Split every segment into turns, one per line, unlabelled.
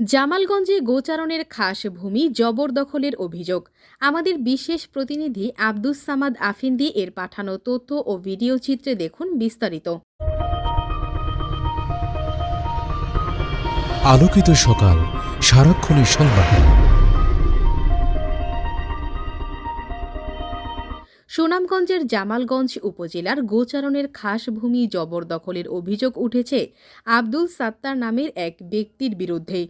জামালগঞ্জে গোচারণের খাস ভূমি জবরদখলের অভিযোগ। আমাদের বিশেষ প্রতিনিধি আব্দুস সামাদ আফিন্দি এর পাঠানো তথ্য ও ভিডিও চিত্রে দেখুন বিস্তারিত।
আলোকিত সকাল সারাক্ষণের সংবাদ।
সুনামগঞ্জের জামালগঞ্জ উপজেলার গোচারণের খাস ভূমি জবরদখলের অভিযোগ উঠেছে আব্দুল সাত্তার নামের এক ব্যক্তির বিরুদ্ধে।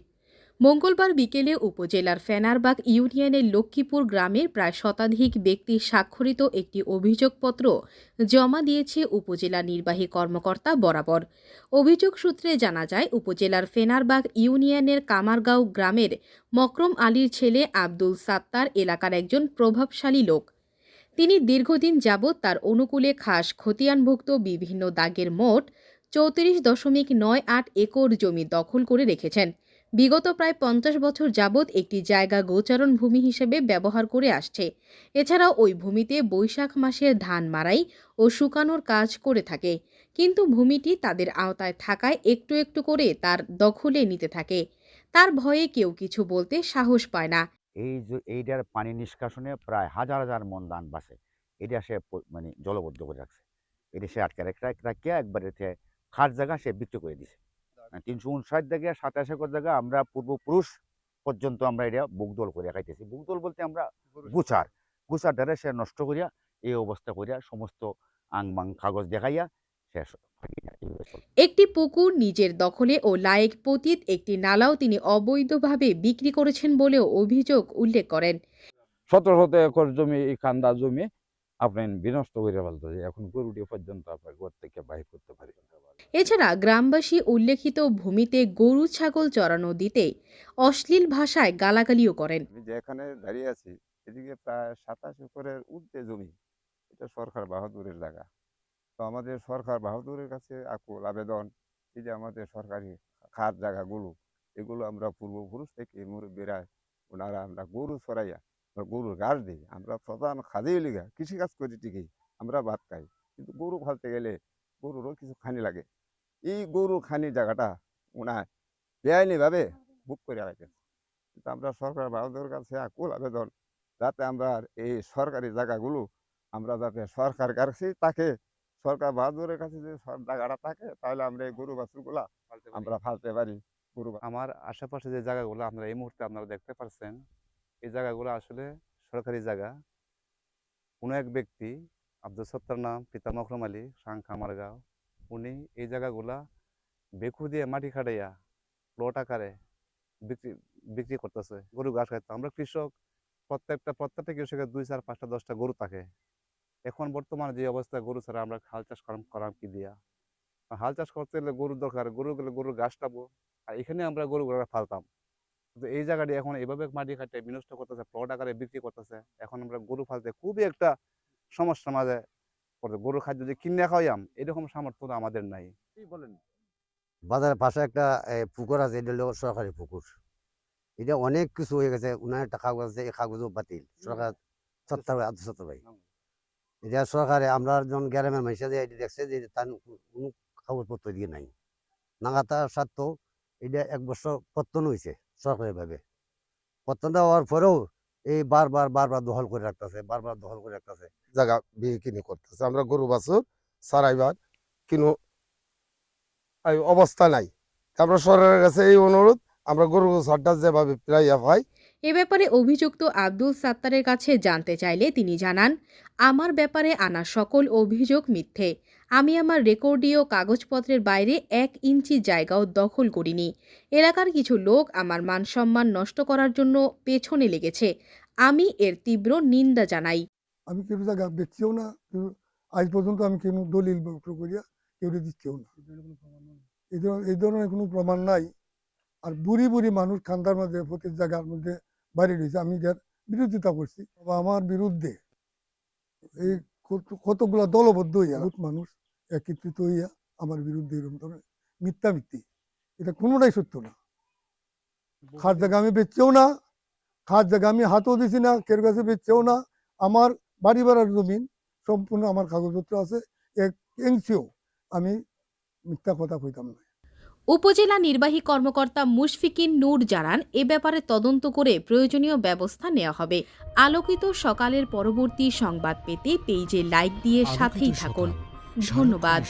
মঙ্গলবার বিকেলে উপজেলার ফেনারবাগ ইউনিয়নের লক্ষ্মীপুর গ্রামের প্রায় শতাধিক ব্যক্তি স্বাক্ষরিত একটি অভিযোগপত্র জমা দিয়েছে উপজেলা নির্বাহী কর্মকর্তা বরাবর। অভিযোগ সূত্রে জানা যায়, উপজেলার ফেনারবাগ ইউনিয়নের কামারগাঁও গ্রামের মকরম আলীর ছেলে আব্দুল সাত্তার এলাকার একজন প্রভাবশালী লোক। তিনি দীর্ঘদিন যাবৎ তার অনুকূলে খাস খতিয়ানভুক্ত বিভিন্ন দাগের মোট চৌত্রিশ দশমিক নয় আট একর জমি দখল করে রেখেছেন। বিগত প্রায় পঞ্চাশ বছর যাবৎ একটি জায়গা গোচারণ ভূমি হিসেবে ব্যবহার করে আসছে। এছাড়াও ওই ভূমিতে বৈশাখ মাসের ধান মারাই ও শুকানোর কাজ করে থাকে। কিন্তু ভূমিটি তাদের আওতায় থাকায় একটু একটু করে তার দখলে নিতে থাকে। তার ভয়ে কেউ কিছু বলতে সাহস পায় না।
এই এইটার পানি নিষ্কাশনে প্রায় হাজার হাজার মন ধান বাসে। এটা সে মানে জলবদ্ধ করে রাখছে। এটা সে আটকে রাখে একবারে খাট জায়গা সে বিক্রি করে দিছে। তিনশো উনষাট জায়গা সাতাশ একর জায়গা আমরা পূর্বপুরুষ পর্যন্ত আমরা এটা বুকদল করে খাইতেছি। বুকদল বলতে আমরা গুছার গুছার দ্বারা সে নষ্ট করিয়া এই অবস্থা করিয়া সমস্ত আং বাং কাগজ দেখাইয়া শেষ
একটি পুকুর নিজের দখলে ও লায়েক পতিত একটি নালাও তিনি অবৈধভাবে বিক্রি করেছেন বলেও অভিযোগ উল্লেখ করেন।
শত শত একর জমি এই কান্দা জমি আপনি বিনষ্ট করে ফেলতেছে এখন গরুটি পর্যন্ত আপনার ঘর থেকে বাহির করতে পারি
এছাড়া গ্রামবাসী উল্লেখিত ভূমিতে গরু ছাগল চড়ানো দিতে অশ্লীল ভাষায় গালাগালিও করেন।
আমি যেখানে দাঁড়িয়ে আছি এদিকে প্রায় সাতাশ একরের ঊর্ধ্বে জমি। এটা সরকার বাহাদুরের জায়গা। তো আমাদের সরকার বাহাদুরের কাছে আকুল আবেদন এই যে আমাদের সরকারি খাত জায়গাগুলো এগুলো আমরা পূর্বপুরুষ থেকে মুরব্বীরা ওনারা আমরা গরু চড়াইয়া আমরা গরুর ঘাস দিই। আমরা প্রধান খাদেই লিগা। কৃষিকাজ করি ঠিকই আমরা ভাত খাই। কিন্তু গরু ফালতে গেলে গরুরও কিছু খানি লাগে। এই গরু খানি জায়গাটা ওনার বেআইনিভাবে বুক করে রাখেছে কিন্তু আমরা সরকার বাহাদুরের কাছে আকুল আবেদন যাতে আমরা এই সরকারি জায়গাগুলো আমরা যাতে সরকার কাছে তাকে সরকার বাহাদুরের কাছে যে জায়গাটা থাকে তাহলে আমরা এই গরু বাছুরগুলা আমরা ফালতে পারি। গরু
আমার আশেপাশে যে জায়গাগুলো আপনারা এই মুহূর্তে আপনারা দেখতে পাচ্ছেন এই জায়গাগুলো আসলে সরকারি জায়গা। কোনো এক ব্যক্তি, আব্দুল সত্তার নাম, পিতা মখরম আলী সাংখা মারগাঁও উনি এই জায়গাগুলা বেকু দিয়ে মাটি খাটাইয়া প্লট আকারে বিক্রি বিক্রি করতেছে, গরু ঘাস খাইতে আমরা কৃষক, প্রত্যেকটা প্রত্যেকটা কৃষকের দুই, চার, পাঁচটা, দশটা গরু থাকে। এখন বর্তমানে যে অবস্থা গরু ছাড়া আমরা হাল চাষ করাম করাম কি দিয়া? হাল চাষ করতে গেলে গরুর দরকার, গরু গেলে গরুর ঘাস টাবো আর এখানে আমরা গরু ঘোড়া ফালতাম কিন্তু এই জায়গাটি এখন এভাবে মাটি কাটে বিনষ্ট করতেছে প্লট আকারে বিক্রি করতেছে। এখন আমরা গরু ফালতে খুবই একটা সমস্যার মাঝে পড়ছে গরুর খাদ্য যদি কিনে খাওয়াইয়াম এরকম সামর্থ্য তো আমাদের নাই। বলেন?
বাজারের পাশে একটা পুকুর আছে এটা হলো সরকারি পুকুর। এটা অনেক কিছু হয়ে গেছে উনার একটা কাগজ আছে এই কাগজও বাতিল। সরকার সত্তর ভাই আব্দুল সত্তর ভাই এটা সরকারে আমরা যখন গ্রামের মানুষ যে এটা দেখছে যে তার কোনো কাগজপত্র দিয়ে নাই। নাগাতা স্বার্থ এটা এক বছর পত্তন হয়েছে। সরকারিভাবে পত্তনটা হওয়ার পরেও এই বারবার বারবার দখল করে রাখতেছে বারবার দখল করে রাখতেছে।
জায়গা বিয়ে কিনে করতেছে। আমরা গরু বাছুর সারাইবার কিনো অবস্থা নাই। আমরা সরকারের কাছে এই অনুরোধ আমরা গরু সারটা যেভাবে প্রায় পাই।
এ ব্যাপারে অভিযুক্ত আব্দুল সাত্তারের কাছে জানতে চাইলে তিনি জানান আমার ব্যাপারে আনা সকল অভিযোগ মিথ্যে। আমি আমার রেকর্ডীয় কাগজপত্রের বাইরে এক ইঞ্চি জায়গাও দখল করিনি। এলাকার কিছু লোক আমার মানসম্মান নষ্ট করার জন্য পেছনে লেগেছে। আমি এর তীব্র নিন্দা জানাই।
আমি কেউ জায়গা বেচছেও না। কেউ আজ পর্যন্ত আমি কেন দলিল বক্র করিয়া কেউ দিচ্ছেও না। এই ধর- এই ধরনের কোনো প্রমাণ নাই। আর বুড়ি বুড়ি মানুষ খান্দার মধ্যে প্রত্যেক জায়গার মধ্যে বাড়ি রয়েছে। আমি যার বিরোধিতা করছি। বা আমার বিরুদ্ধে এই কত- কতগুলা দলবদ্ধ হইয়া মানুষ একত্রিত হইয়া আমার বিরুদ্ধে এরকম ধরনের মিথ্যা মিথ্যি। এটা কোনোটাই সত্য না। খাট জায়গা আমি বেচছেও না খাট জায়গা আমি হাতও দিছি না কেউ কাছে বেচছেও না আমার বাড়ি ভাড়ার জমিন সম্পূর্ণ আমার কাগজপত্র আছে এক ইঞ্চিও আমি মিথ্যা কথা কইতাম না।
উপজেলা নির্বাহী কর্মকর্তা মুশফিকিন নূর জানান এ ব্যাপারে তদন্ত করে প্রয়োজনীয় ব্যবস্থা নেওয়া হবে। আলোকিত সকালের পরবর্তী সংবাদ পেতে পেজে লাইক দিয়ে সাথেই থাকুন। ধন্যবাদ।